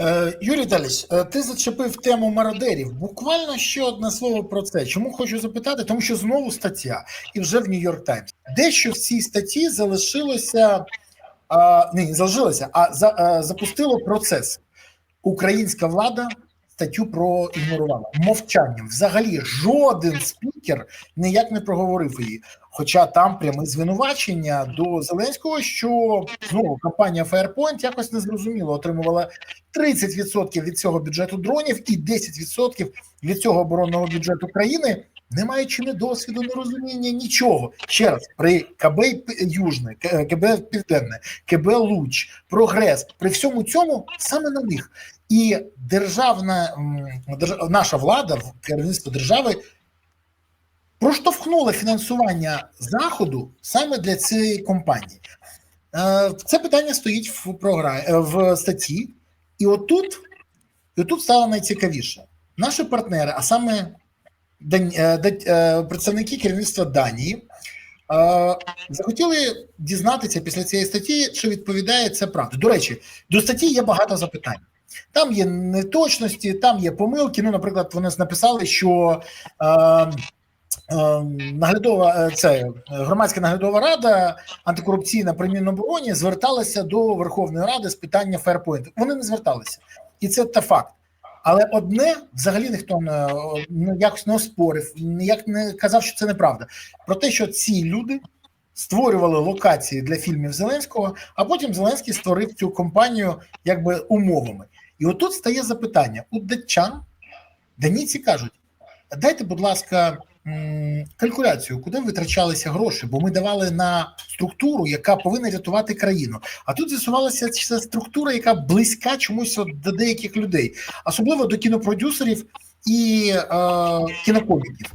Е, Юрій Віталійович, е, ти зачепив тему мародерів. Буквально ще одне слово про це. Чому хочу запитати? Тому що знову стаття, і вже в Нью-Йорк Таймс. Дещо в цій статті залишилося а, не, залишилося, а за, а, запустило процес. Українська влада статтю проігнорувала мовчанням. Взагалі, жоден спікер ніяк не проговорив її. Хоча там пряме звинувачення до Зеленського, що знову компанія Firepoint якось незрозуміло отримувала 30% від цього бюджету дронів і 10% від цього оборонного бюджету країни, не маючи ні досвіду, ні розуміння, нічого. Ще раз, при КБ Южне, КБ Південне, КБ Луч, Прогрес, при всьому цьому саме на них. І державна наша влада, керівництво держави проштовхнула фінансування заходу саме для цієї компанії. Е, Це питання стоїть в програмі в статті, і отут, і отут стало найцікавіше. Наші партнери, а саме е, е, представники керівництва Данії, е, захотіли дізнатися після цієї статті, чи відповідає це правда. До речі, до статті є багато запитань. Там є неточності, там є помилки. Ну, наприклад, вони написали, що е, е, наглядова е, це е, громадська наглядова рада антикорупційна при Мінобороні зверталася до Верховної Ради з питання ферпойнту. Вони не зверталися, і це та факт. Але одне взагалі ніхто не якось не оспорив, ніяк не казав, що це неправда. Про те, що ці люди створювали локації для фільмів Зеленського, а потім Зеленський створив цю компанію якби умовами. І отут стає запитання: у датчан даніці кажуть: дайте, будь ласка, калькуляцію, куди витрачалися гроші, бо ми давали на структуру, яка повинна рятувати країну. А тут з'ясувалася це структура, яка близька чомусь от до деяких людей, особливо до кінопродюсерів і е, кінокоміків.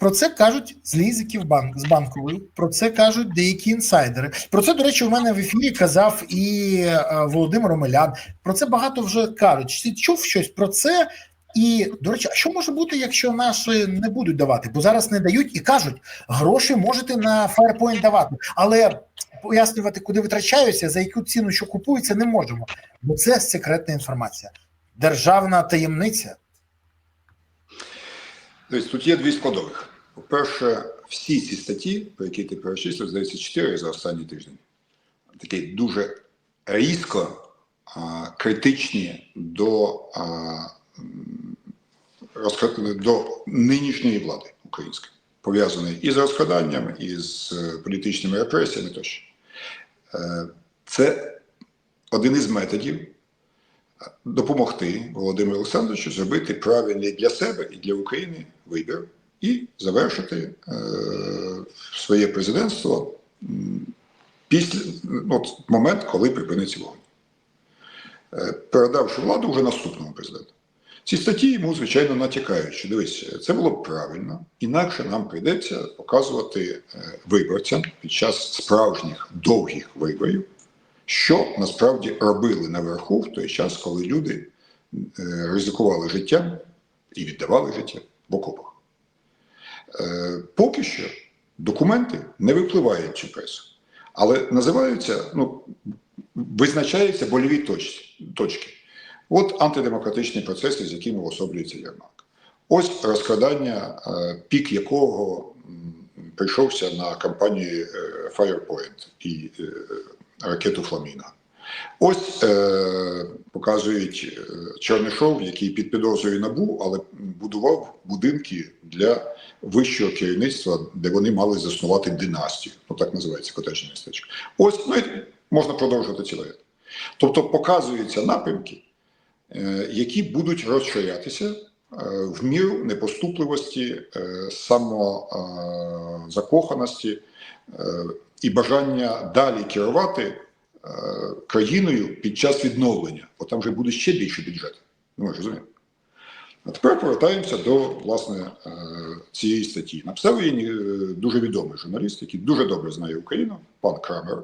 Про це кажуть злізиків банк з банкової, про це кажуть деякі інсайдери. Про це, до речі, у мене в ефірі казав і е, Володимир Омелян. Про це багато вже кажуть. Ти чув щось про це? І, до речі, а що може бути, якщо наші не будуть давати? Бо зараз не дають і кажуть, гроші можете на Firepoint давати, але пояснювати, куди витрачаються, за яку ціну що купується, не можемо. Бо це секретна інформація, державна таємниця. Тобто тут є дві складових. По-перше, всі ці статті, про які ти перечислив, здається, чотири за останній тиждень, такі дуже різко а, критичні до, а, до нинішньої влади української, пов'язані із розкраданням, із е, політичними репресіями тощо. Е, Це один із методів допомогти Володимиру Олександровичу зробити правильний для себе і для України вибір і завершити е, своє президентство після ну, момент, коли припиниться вогонь, е, передавши владу вже наступному президенту. Ці статті йому, звичайно, натякають, що дивись, це було б правильно, інакше нам прийдеться показувати е, виборцям під час справжніх довгих виборів, що насправді робили наверху в той час, коли люди е, ризикували життям і віддавали життя в окопах. Е, Поки що документи не випливають цю пресу, але називаються, ну, визначаються больові точки. От антидемократичні процеси, з якими уособлюється Єрмак. Ось розкрадання, е, пік якого прийшовся на кампанії е, Firepoint і е, ракету Фламінго. Ось е, показують Чернишов, який під підозрою набув, але будував будинки для вищого керівництва, де вони мали заснувати династію. Ну так називається котежне містечко. Ось ну, і можна продовжувати цілий ряд. Тобто показуються напрямки, які будуть розширятися е, в міру непоступливості, е, самозакоханості е, і бажання далі керувати е, країною під час відновлення, бо там вже буде ще більше бюджету. Ну, розуміємо. А тепер повертаємося до власне е, цієї статті. Написав її е, дуже відомий журналіст, який дуже добре знає Україну, пан Крамер.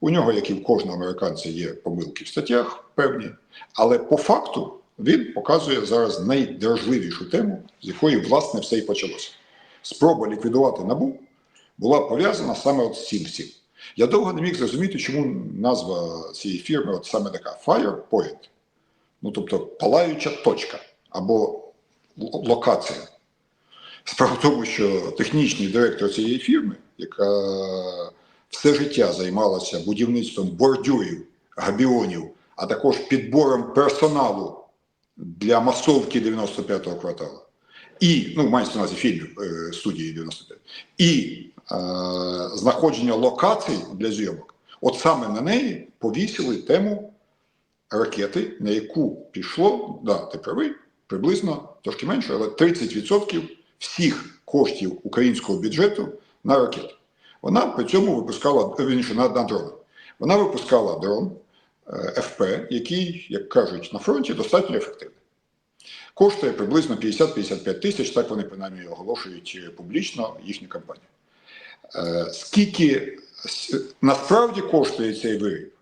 У нього, як і в кожного американця, є помилки в статтях певні, але по факту він показує зараз найдражливішу тему, з якої власне все і почалося. Спроба ліквідувати набу була пов'язана саме от з цим всім. Я довго не міг зрозуміти, чому назва цієї фірми от саме така Fire Point. Ну, тобто палаюча точка або локація. Справа в тому, що технічний директор цієї фірми, яка все життя займалася будівництвом бордюрів, габіонів, а також підбором персоналу для масовки 95-го кварталу, і, ну, мається на увазі фільмів е, студії 95, і е, знаходження локацій для зйомок, от саме на неї повісили тему ракети, на яку пішло, да, ти правий, приблизно трошки менше, але 30% всіх коштів українського бюджету на ракети. Вона при цьому випускала е, вірніше, на, на дрон. Вона випускала дрон е, ФП, який, як кажуть, на фронті достатньо ефективний. Коштує приблизно 50-55 тисяч, так вони принаймні оголошують е, публічно їхню кампанію. Е, Скільки насправді коштує цей виріб?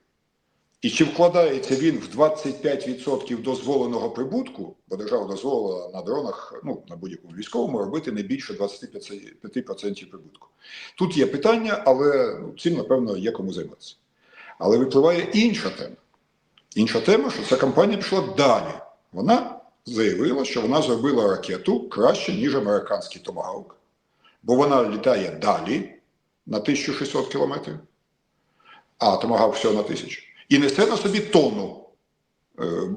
І чи вкладається він в 25% дозволеного прибутку, бо держава дозволила на дронах, ну на будь-якому військовому робити не більше 25% прибутку. Тут є питання, але ну, цим, напевно, є кому займатися. Але випливає інша тема. Інша тема, що ця компанія пішла далі. Вона заявила, що вона зробила ракету краще, ніж американський Томагавк, бо вона літає далі на 1600 кілометрів, а Томагавк всього на 1000. І несе на собі тонну е, е,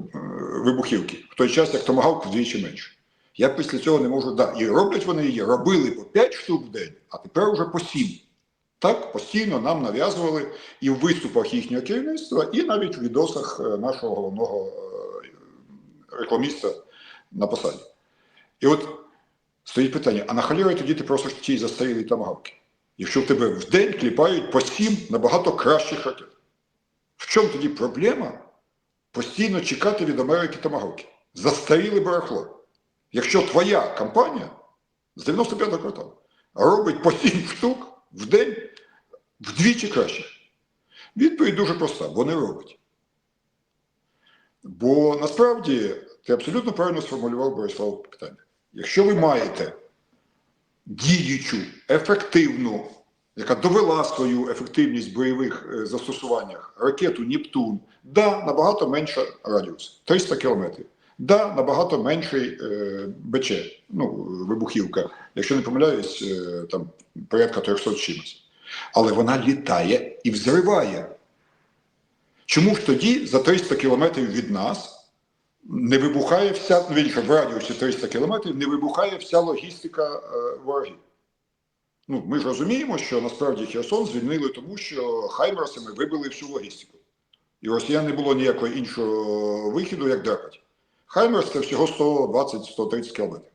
вибухівки, в той час, як Томагавк вдвічі менше. Я після цього не можу. Да, і роблять вони її, робили по 5 штук в день, а тепер вже по 7. Так постійно нам нав'язували і в виступах їхнього керівництва, і навіть в відосах е, нашого головного е, рекламіста на посаді. І от стоїть питання: а нахалює тоді ти просто ті застарілі тамагавки? Якщо в тебе в день кліпають по 7 набагато кращих ракет. В чому тоді проблема постійно чекати від Америки тамагавки? Застаріли барахло. Якщо твоя компанія з 95-го кварталу робить по 7 штук в день вдвічі краще. Відповідь дуже проста, бо не робить. Бо насправді ти абсолютно правильно сформулював Борислав питання. Якщо ви маєте діючу, ефективну, яка довела свою ефективність в бойових е, застосуваннях, ракету Нептун, да, набагато менша радіус 300 кілометрів. Да, набагато менший е, БЧ, ну, вибухівка, якщо не помиляюсь, е, там порядка 300 чимось. Але вона літає і взриває. Чому ж тоді за 300 кілометрів від нас не вибухає вся, ну, в радіусі 300 кілометрів не вибухає вся логістика е, ворогів? Ну, ми ж розуміємо, що насправді Херсон звільнили тому, що хаймерсами вибили всю логістику. І росіян не було ніякого іншого вихіду, як драпати. Хаймерс це всього 120-130 кілометрів.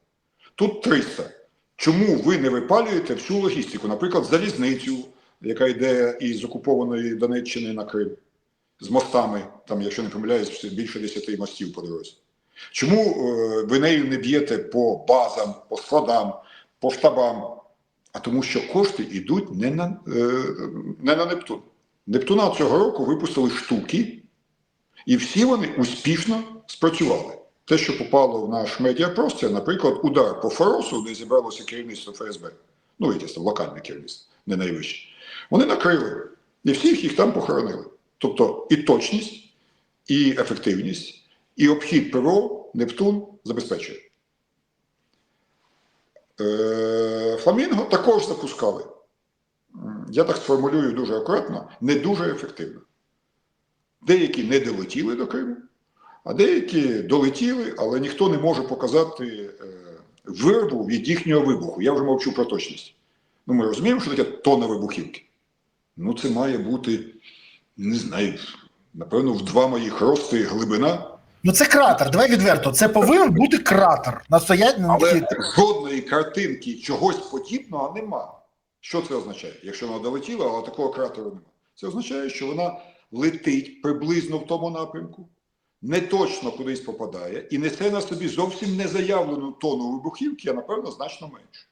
Тут 300. Чому ви не випалюєте всю логістику? Наприклад, залізницю, яка йде із окупованої Донеччини на Крим, з мостами, там, якщо не помиляюсь, більше 10 мостів по дорозі. Чому е, ви нею не б'єте по базам, по складам, по штабам? А тому, що кошти йдуть не на, е, не на Нептун. Нептуна цього року випустили штуки, і всі вони успішно спрацювали. Те, що попало в наш медіапростір, наприклад, удар по Форосу, де зібралося керівництво ФСБ, ну, якесь там локальне керівництво, не найвище, вони накрили і всіх їх там похоронили. Тобто і точність, і ефективність, і обхід ПРО Нептун забезпечує. Е, Фламінго також запускали. Я так сформулюю дуже акуратно, не дуже ефективно. Деякі не долетіли до Криму, а деякі долетіли, але ніхто не може показати е, виробу від їхнього вибуху. Я вже мовчу про точність. Ну, ми розуміємо, що таке тонна вибухівки. Ну, це має бути, не знаю, напевно, в два моїх рости глибина. Ну це кратер. Давай відверто. Це повинен бути кратер. Настоять на Але жодної картинки чогось подібного нема. Що це означає? Якщо вона долетіла, але такого кратеру нема. Це означає, що вона летить приблизно в тому напрямку, не точно кудись попадає і несе на собі зовсім не заявлену тону вибухівки, а напевно значно менше.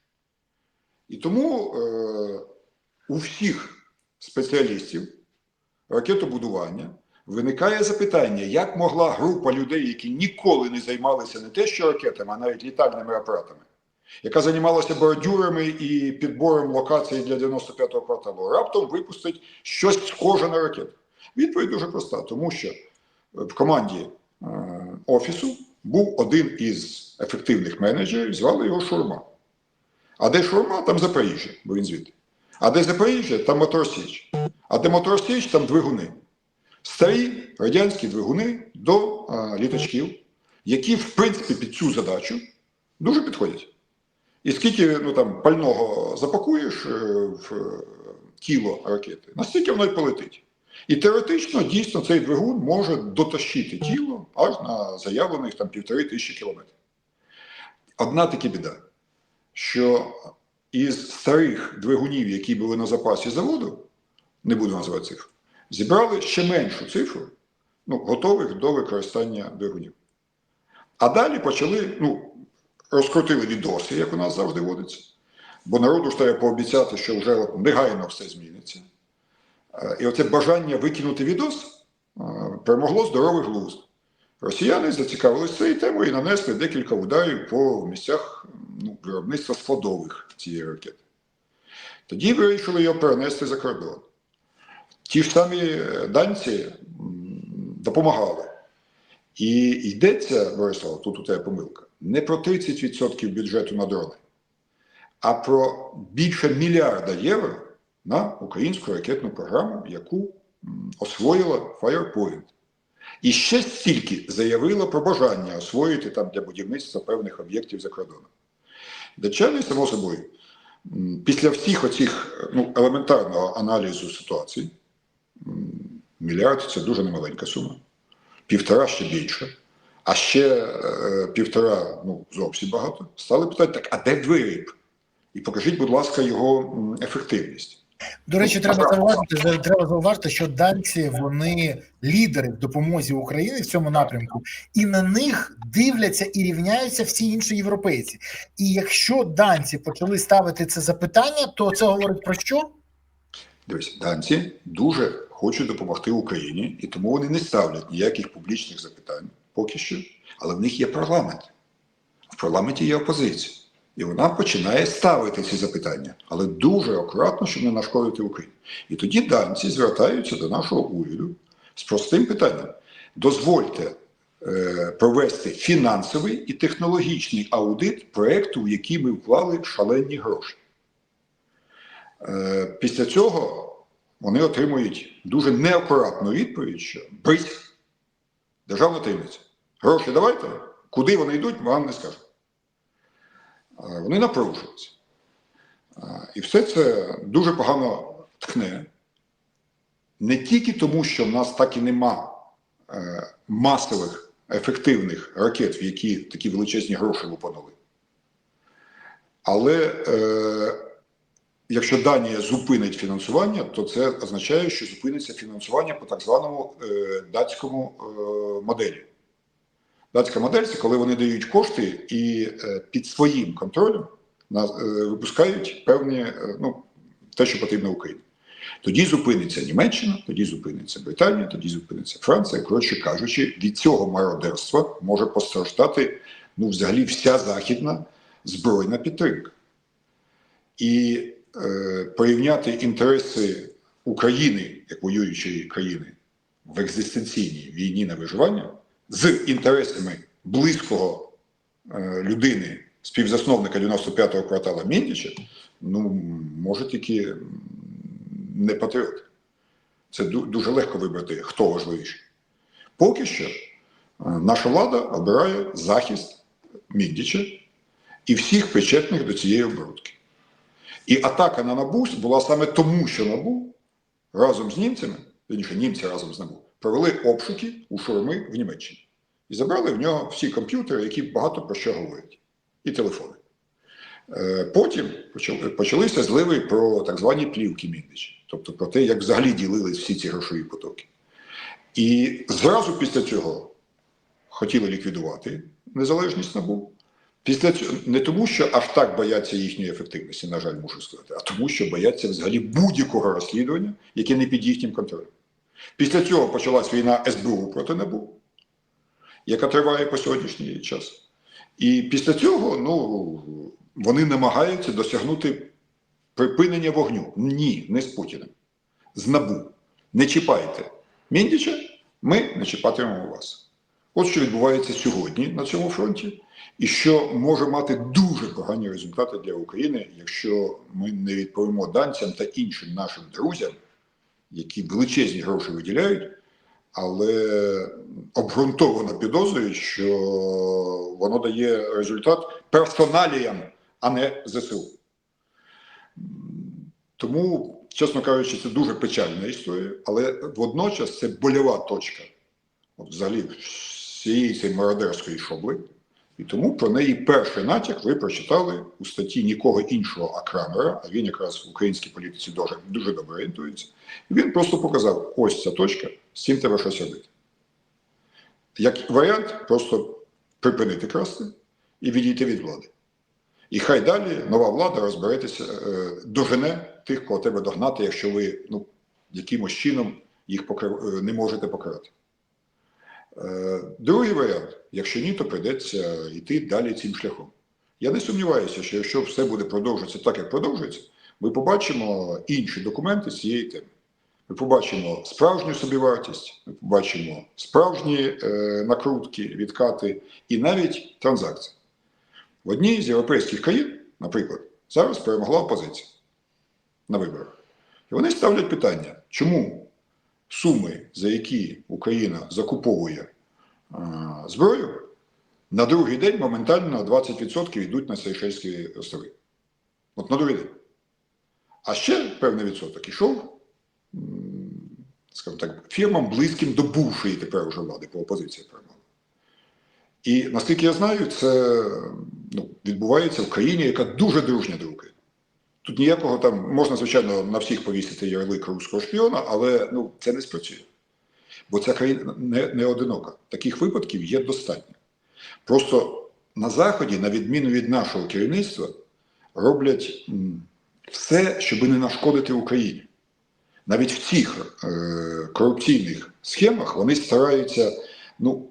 І тому е, у всіх спеціалістів ракетобудування виникає запитання, як могла група людей, які ніколи не займалися не те, що ракетами, а навіть літальними апаратами, яка займалася бордюрами і підбором локацій для 95-го кварталу, раптом випустить щось схоже на ракету? Відповідь дуже проста, тому що в команді е, офісу був один із ефективних менеджерів, звали його Шурма. А де Шурма, там Запоріжжя, бо він звідти. А де Запоріжжя, там Моторсіч. А де Моторсіч, там двигуни. Старі радянські двигуни до а, літачків, які, в принципі, під цю задачу дуже підходять. І скільки ну, там, пального запакуєш е, в е, тіло ракети, настільки воно й полетить. І теоретично дійсно цей двигун може дотащити тіло аж на заявлених там півтори тисячі кілометрів. Одна таки біда, що із старих двигунів, які були на запасі заводу, не буду називати цифру, зібрали ще меншу цифру ну, готових до використання двигунів. А далі почали, ну, розкрутили відоси, як у нас завжди водиться, бо народу ж треба пообіцяти, що вже от негайно все зміниться. Е, І оце бажання викинути відос е, перемогло здоровий глузд. Росіяни зацікавилися цією темою і нанесли декілька ударів по місцях ну, виробництва складових цієї ракети. Тоді вирішили його перенести за кордон. Ті ж самі е, данці допомагали. І йдеться, Борислав, тут у тебе помилка, не про 30% бюджету на дрони, а про більше мільярда євро на українську ракетну програму, яку освоїла Firepoint. І ще стільки заявила про бажання освоїти там для будівництва певних об'єктів за кордоном. Датчани, само собою, після всіх оцих ну, елементарного аналізу ситуації, мільярд це дуже немаленька сума, півтора ще більше, а ще е, півтора ну, зовсім багато, стали питати, так, а де виріб? І покажіть, будь ласка, його ефективність. До речі, треба зауважити, треба зауважити, що данці вони лідери в допомозі Україні в цьому напрямку, і на них дивляться і рівняються всі інші європейці. І якщо данці почали ставити це запитання, то це говорить про що? Дивись, данці дуже хочуть допомогти Україні, і тому вони не ставлять ніяких публічних запитань поки що. Але в них є парламент. В парламенті є опозиція. І вона починає ставити ці запитання, але дуже акуратно, щоб не нашкодити Україні. І тоді данці звертаються до нашого уряду з простим питанням: дозвольте е, провести фінансовий і технологічний аудит проєкту, в який ми вклали шалені гроші. Е, після цього вони отримують дуже неакуратну відповідь, що брить, державна таємниця. Гроші давайте, куди вони йдуть, вам не скажу. Е, Вони напружуються. Е, І все це дуже погано тхне. Не тільки тому, що в нас так і нема масових ефективних ракет, в які такі величезні гроші лупанули. Але якщо Данія зупинить фінансування, то це означає, що зупиниться фінансування по так званому е, датському е, моделі. Датська модель це коли вони дають кошти і е, під своїм контролем на, е, випускають певні, е, ну, те, що потрібно Україні. Тоді зупиниться Німеччина, тоді зупиниться Британія, тоді зупиниться Франція. Коротше кажучи, від цього мародерства може постраждати ну, взагалі вся західна збройна підтримка. І порівняти інтереси України як воюючої країни в екзистенційній війні на виживання з інтересами близького е, людини, співзасновника 95-го квартала Міндіча, ну, може тільки не патріот. Це дуже легко вибрати, хто важливіший. Поки що е, наша влада обирає захист Міндіча і всіх причетних до цієї оборудки. І атака на НАБУ була саме тому, що НАБУ разом з німцями, вірніше, німці разом з НАБУ, провели обшуки у Шурми в Німеччині. І забрали в нього всі комп'ютери, які багато про що говорять, і телефони. Е, Потім почалися зливи про так звані плівки Міндича, тобто про те, як взагалі ділились всі ці грошові потоки. І зразу після цього хотіли ліквідувати незалежність НАБУ. Після цього не тому, що аж так бояться їхньої ефективності, на жаль, мушу сказати, а тому, що бояться взагалі будь-якого розслідування, яке не під їхнім контролем. Після цього почалась війна СБУ проти НАБУ, яка триває по сьогоднішній час. І після цього, ну, вони намагаються досягнути припинення вогню. Ні, не з Путіним. З НАБУ. Не чіпайте Міндіча, ми не чіпатимемо вас. От що відбувається сьогодні на цьому фронті, і що може мати дуже погані результати для України, якщо ми не відповімо данцям та іншим нашим друзям, які величезні гроші виділяють, але обґрунтовано підозрюють, що воно дає результат персоналіям, а не ЗСУ. Тому, чесно кажучи, це дуже печальна історія, але водночас це больова точка от взагалі всієї цієї мародерської шобли. І тому про неї перший натяк ви прочитали у статті нікого іншого, а а він якраз в українській політиці дуже, дуже добре орієнтується. І він просто показав: ось ця точка, з цим треба щось робити. Як варіант, просто припинити красти і відійти від влади. І хай далі нова влада розберетеся, е, дожене тих, кого треба догнати, якщо ви ну, якимось чином їх покри- е, не можете покарати. Е, Другий варіант, якщо ні, то прийдеться йти далі цим шляхом. Я не сумніваюся, що якщо все буде продовжуватися так, як продовжується, ми побачимо інші документи з цієї теми. Ми побачимо справжню собівартість, ми побачимо справжні е, накрутки, відкати і навіть транзакції. В одній з європейських країн, наприклад, зараз перемогла опозиція на виборах. І вони ставлять питання, чому суми, за які Україна закуповує е, зброю, на другий день моментально 20% йдуть на Сейшельські острови. От на другий день. А ще певний відсоток ішов, скажімо так, фірмам близьким до бувшої тепер уже влади, по опозиції перемогли. І наскільки я знаю, це ну, відбувається в країні, яка дуже дружня до України. Тут ніякого там можна, звичайно, на всіх повісити ярлик руського шпіона, але ну, це не спрацює. Бо ця країна не, не одинока. Таких випадків є достатньо. Просто на Заході, на відміну від нашого керівництва, роблять все, щоб не нашкодити Україні. Навіть в цих е, корупційних схемах вони стараються ну,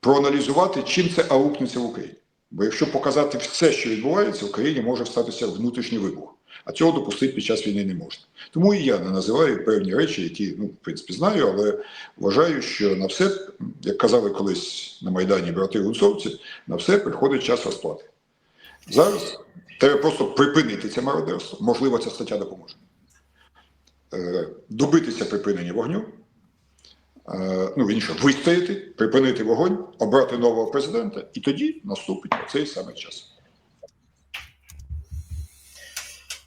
проаналізувати, чим це аукнеться в Україні. Бо якщо показати все, що відбувається, в країні може статися внутрішній вибух. А цього допустити під час війни не можна. Тому і я не називаю певні речі, які, ну, в принципі, знаю, але вважаю, що на все, як казали колись на Майдані брати гунцовці, на все приходить час розплати. Зараз треба просто припинити це мародерство. Можливо, ця стаття допоможе. Е, Добитися припинення вогню, ну, вірніше, вистояти, припинити вогонь, обрати нового президента, і тоді наступить цей саме час.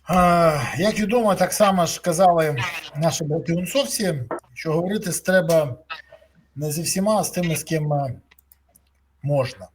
Е, Як відомо, так само ж казали наші братиунцовці, що говорити треба не зі всіма, а з тими, з ким е, можна.